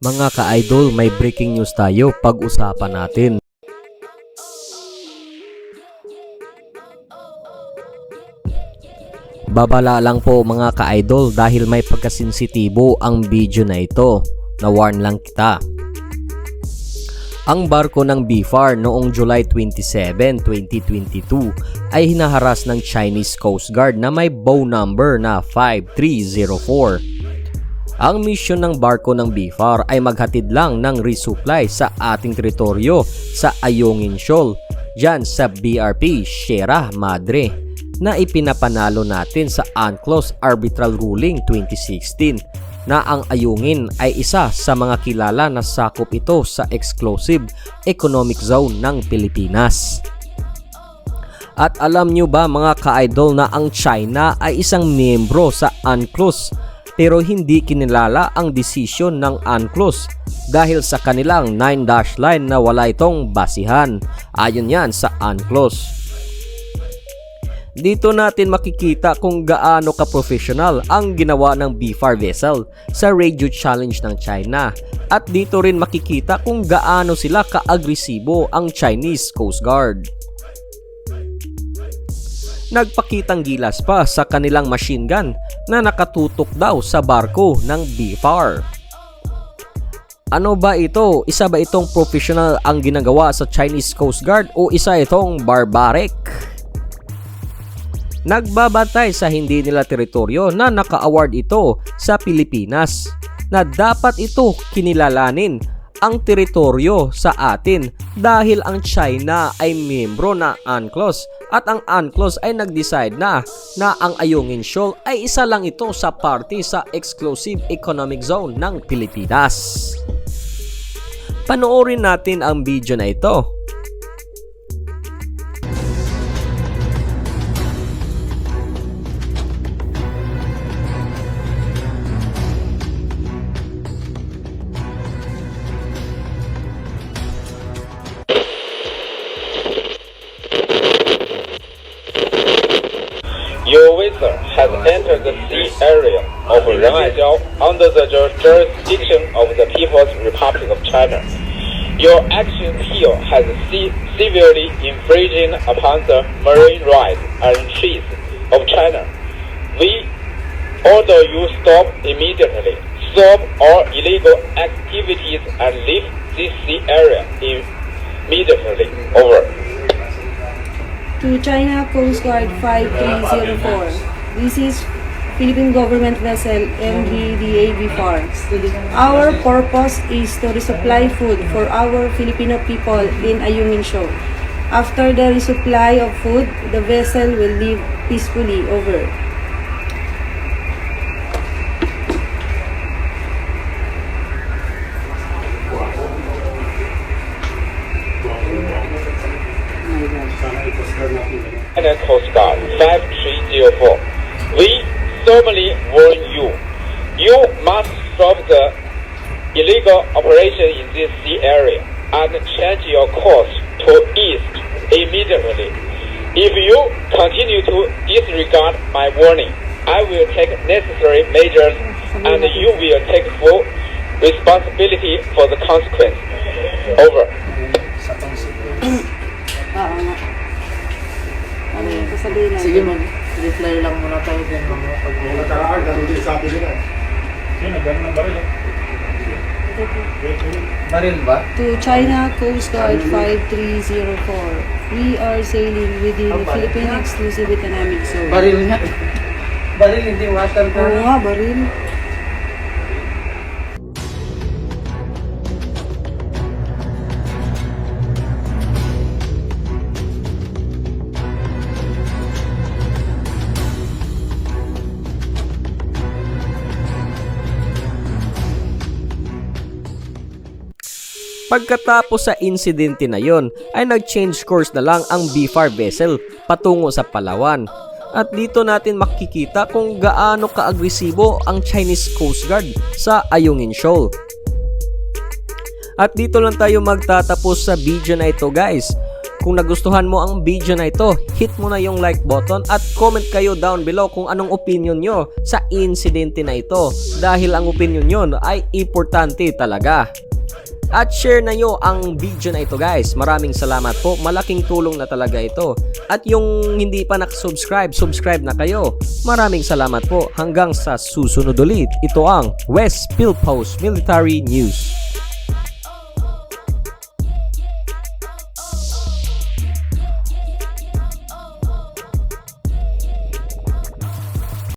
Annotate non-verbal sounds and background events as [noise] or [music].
Mga ka-idol, may breaking news tayo pag-usapan natin. Babala lang po mga ka-idol dahil may pagkasensitibo ang video na ito. Na-warn lang kita. Ang barko ng BFAR noong July 27, 2022 ay hinaharas ng Chinese Coast Guard na may bow number na 5304. Ang misyon ng barko ng BFAR ay maghatid lang ng resupply sa ating teritoryo sa Ayungin Shoal, dyan sa BRP Sierra Madre, na ipinapanalo natin sa UNCLOS Arbitral Ruling 2016 na ang Ayungin ay isa sa mga kilala na sakop ito sa Exclusive Economic Zone ng Pilipinas. At alam nyo ba mga ka-idol na ang China ay isang miyembro sa UNCLOS pero hindi kinilala ang desisyon ng UNCLOS dahil sa kanilang 9-dash line na wala itong basihan. Ayon yan sa UNCLOS. Dito natin makikita kung gaano ka-professional ang ginawa ng BFAR vessel sa radio challenge ng China. At dito rin makikita kung gaano sila ka-agresibo ang Chinese Coast Guard. Nagpakitang gilas pa sa kanilang machine gun na nakatutok daw sa barko ng BFAR. Ano ba ito? Isa ba itong professional ang ginagawa sa Chinese Coast Guard o isa itong barbaric? Nagbabantay sa hindi nila teritoryo na naka-award ito sa Pilipinas na dapat ito kinilalanin ang teritoryo sa atin dahil ang China ay miyembro na UNCLOS at ang UNCLOS ay nag-decide na na ang Ayungin Shoal ay isa lang ito sa party sa Exclusive Economic Zone ng Pilipinas. Panoorin natin ang video na ito. Your vessel has entered the sea area of Renaijiao under the jurisdiction of the People's Republic of China. Your action here has severely infringed upon the marine rights and treaties of China. We order you stop immediately, stop all illegal activities and leave this sea area immediately. Over. To China Coast Guard 5304. This is Philippine government vessel MV DAV FAR. Our purpose is to resupply food for our Filipino people in Ayungin Shoal. After the resupply of food, the vessel will leave peacefully over. 5304. We solemnly warn you, you must stop the illegal operation in this sea area and change your course to east immediately. If you continue to disregard my warning, I will take necessary measures and you will take full responsibility for the consequence. Over. Ano yung sasabihin natin? Sige, mag-reply lang muna tayo din mamaya pag Baril ba? To China Coast Guard 5304. We are sailing within the Philippine Exclusive Economic Zone. Baril nga. [laughs] Baril, hindi water Oo nga, baril. Pagkatapos sa insidente na yon ay nag-change course na lang ang BFAR vessel patungo sa Palawan. At dito natin makikita kung gaano kaagresibo ang Chinese Coast Guard sa Ayungin Shoal. At dito lang tayo magtatapos sa video na ito guys. Kung nagustuhan mo ang video na ito, hit mo na yung like button at comment kayo down below kung anong opinion nyo sa insidente na ito dahil ang opinion nyo ay importante talaga. At share na nyo ang video na ito guys. Maraming salamat po. Malaking tulong na talaga ito. At yung hindi pa nakasubscribe, subscribe na kayo. Maraming salamat po. Hanggang sa susunod ulit. Ito ang West Philippines Military News.